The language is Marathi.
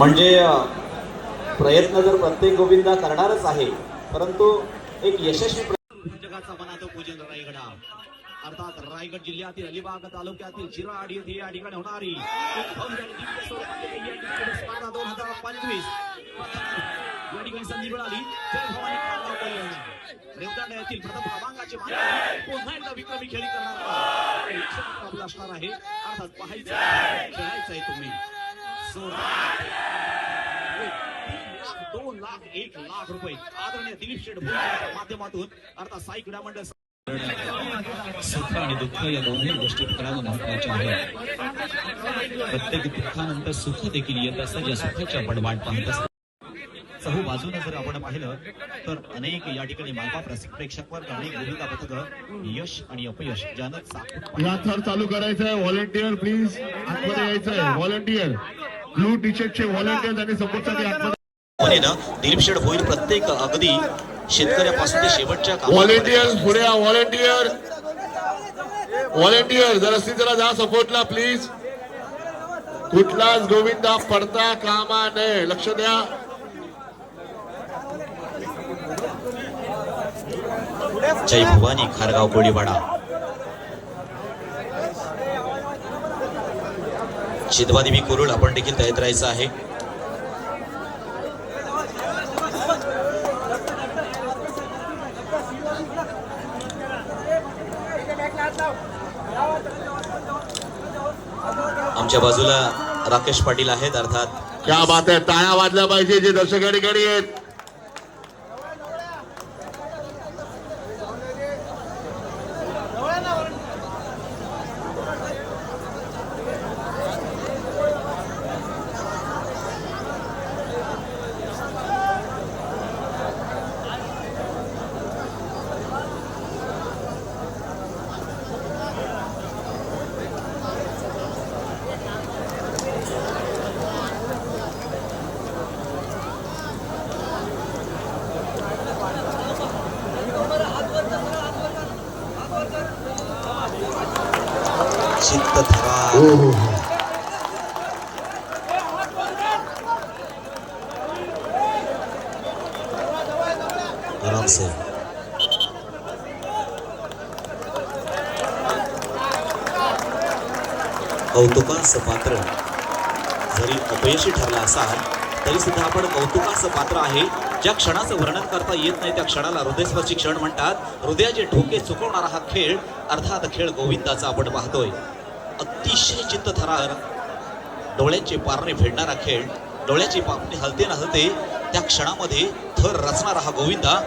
म्हणजे प्रयत्न जर प्रत्येक गोविंदा करणारच आहे परंतु एक यशस्वी जगाचा मनात पूजन रायगडा अर्थात रायगड जिल्ह्यातील अलिबाग तालुक्यातील शिराड येथे या ठिकाणी होणारी स्पर्धा दोन हजार पंचवीस या ठिकाणी संधी मिळाली. जय प्रथम क्रमांकाचे पुन्हा एकदा विक्रमी खेळी करणार असणार आहे. अर्थात पाहायचं खेळायचं आहे तुम्ही. जोरदार. दोन लाख एक लाख रुपये. आदरणीय दिलीप शेठ माध्यमातून. अर्थात साई क्रीडा मंडळ सुख आणि दुःख या दोन्ही गोष्टी पकडायला महत्त्वाच्या आहेत. प्रत्येक दुःखानंतर सुख देखील येत असतं ज्या सुखाची आपण वाट पाहत असतो. चहू बाजूने जर आपण पाहिलं तर अनेक या ठिकाणी मालपा प्रेक्षकवर अनेक भूमिका पथक यश आणि अपयश ज्यानं चाकून या थर चालू करायचं आहे व्हॉलेंटियर प्लीज आतमध्ये यायचं आहे व्हॉलेंटियर ब्लू टी शर्टचे व्हॉलेंटियर त्यांनी सपोर्टसाठी शेठ होईल प्रत्येक अगदी शेतकऱ्यापासून ते शेवटच्या व्हॉलेंटियर पुढे व्हॉलेंटियर व्हॉलेंटियर जर जरा जा सपोर्टला प्लीज कुठलाच गोविंदा पडता कामा नये. लक्ष द्या. जय भवानी खारगाव कोळीवाडा. चिदवादेवी कुरुळ आपण देखील तयात राहायचं आहे. आमच्या बाजूला राकेश पाटील आहेत अर्थात क्या बात आहे टाळ्या वाजल्या पाहिजे जे दर्शक ठिकाणी आहेत. चित्तथरा हो हो आराम से कौतुकास पात्र जरी अपयशी ठरला असाल तरी सुद्धा आपण कौतुकास पात्र आहे ज्या क्षणाचं वर्णन करता येत नाही त्या क्षणाला हृदयस्पर्शी क्षण म्हणतात. हृदयाचे ठोके चुकवणारा हा खेळ अर्थात खेळ गोविंदाचा आपण पाहतोय. अतिशय चित्तथरार डोळ्यांचे पारणे फेडणारा खेळ डोळ्याची पापणी हलते न हलते त्या क्षणामध्ये थर रचणारा हा गोविंदा